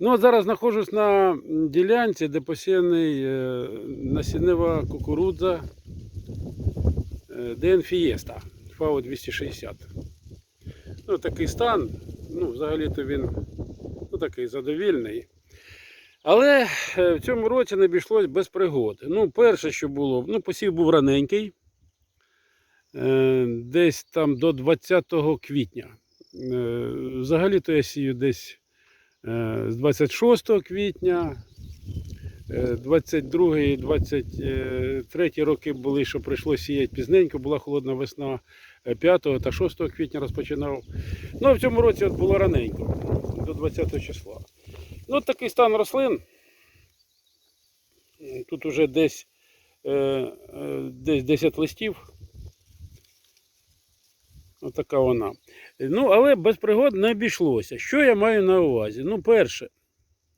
Ну, от зараз знаходжусь на ділянці, де посіяний е, насіннева кукурудза ДН Фієста ФАО 260. Ну, такий стан, ну, взагалі-то він ну, такий задовільний. Але е, в цьому році не обійшлось без пригод. Ну, перше, що було, ну, посів був раненький, е, десь там до 20 квітня. Взагалі-то я сію десь з 26 квітня. Е, 22 і 23 роки були, що прийшлося сіяти пізненько, була холодна весна. Е, 5 та 6 квітня розпочинав. Ну, а в цьому році от було раненько, до 20 числа. Ну, такий стан рослин. Тут уже десь, е, е, десь 10 листів. Отака вона. Ну, але без пригод не обійшлося. Що я маю на увазі? Ну, перше,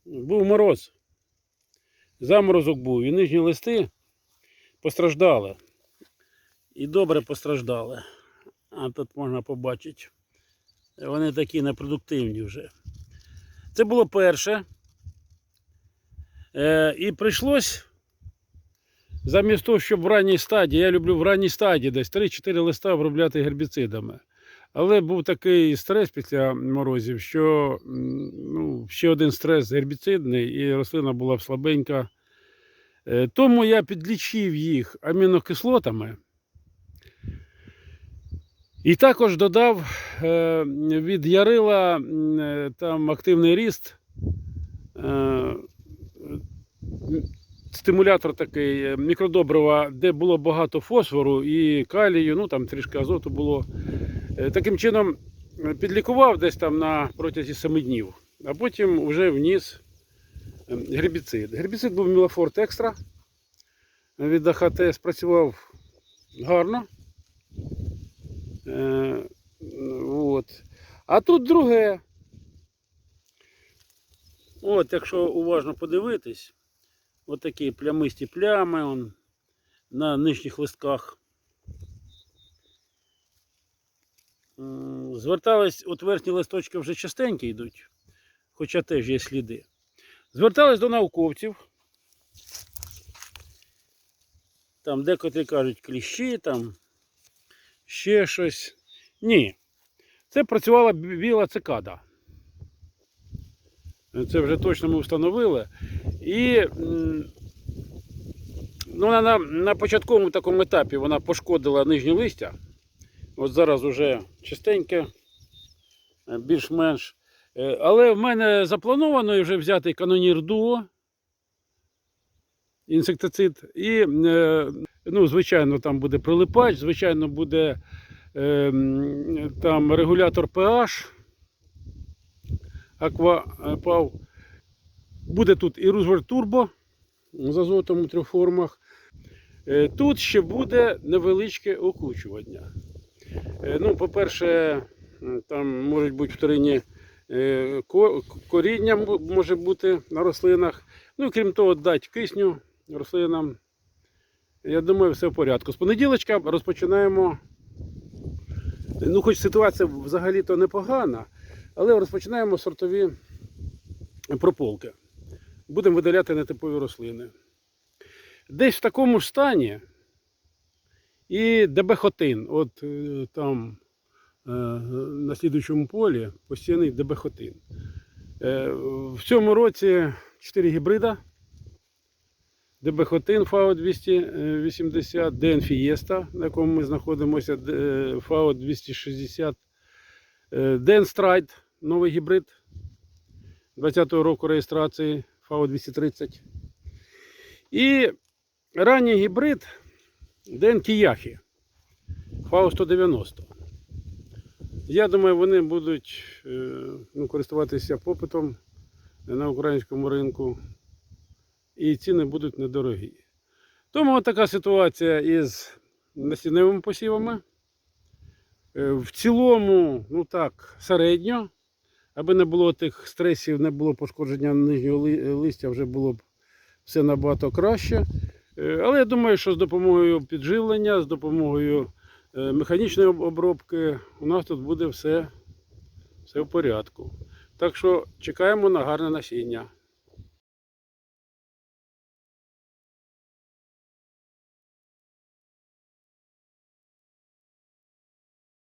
був мороз. Заморозок був, і нижні листи постраждали. І добре постраждали. А тут можна побачити. Вони такі непродуктивні вже. Це було перше. Е, і прийшлось замість того, щоб в ранній стадії, я люблю в ранній стадії десь 3-4 листа обробляти гербіцидами. Але був такий стрес після морозів, що ну, ще один стрес гербіцидний, і рослина була слабенька. Е, Тому я підлічив їх амінокислотами. І також додав е, від ярила е, там активний ріст. Стимулятор такий е, мікродобрива, де було багато фосфору і калію, ну там трішки азоту було. Е, Таким чином е, підлікував десь там на протязі 7 днів, а потім вже вніс е, гербіцид. Гербіцид був Мілофорт Екстра. Від АХТ спрацював гарно. От. А тут друге. От, якщо уважно подивитись, от такі плямисті плями он, на нижніх листках. Звертались, от верхні листочки вже частенько йдуть, хоча теж є сліди. Звертались до науковців. Там декотрі кажуть кліщі, там ще щось. Ні. Це працювала біла цикада. Це вже точно ми встановили. І ну, вона на, на початковому такому етапі вона пошкодила нижні листя. От зараз вже чистеньке, е, більш-менш. Е, Але в мене заплановано вже взяти канонір дуо, інсектицид. І, е, ну, звичайно, там буде прилипач, звичайно, буде там регулятор pH, аквапав. Буде тут і Roosevelt Turbo з азотом у трьох формах. Е, Тут ще буде невеличке окучування. Е, Ну, по-перше, там можуть бути вторинні е, коріння може бути на рослинах. Ну і крім того, дати кисню рослинам. Я думаю, все в порядку. З понеділочка розпочинаємо. Ну, хоч ситуація взагалі-то непогана, але розпочинаємо сортові прополки. Будемо видаляти нетипові рослини. Десь в такому ж стані і дебехотин. От е, там е, на слідуючому полі постійний дебехотин. Е, В цьому році 4 гібрида. Дебехотин ФАО 280, ДН Фієста, на якому ми знаходимося, ФАО 260, е, ДН Страйд, новий гібрид 20-го року реєстрації ФАО 230. І ранній гібрид ДН Кіяхі ФАО 190. Я думаю, вони будуть е, ну, користуватися попитом на українському ринку. І ціни будуть недорогі. Тому от така ситуація із насінневими посівами. Е, В цілому, ну так, середньо, аби не було тих стресів, не було пошкодження нижнього ли- листя, вже було б все набагато краще. Е, Але я думаю, що з допомогою підживлення, з допомогою е, механічної обробки у нас тут буде все, все в порядку. Так що чекаємо на гарне насіння.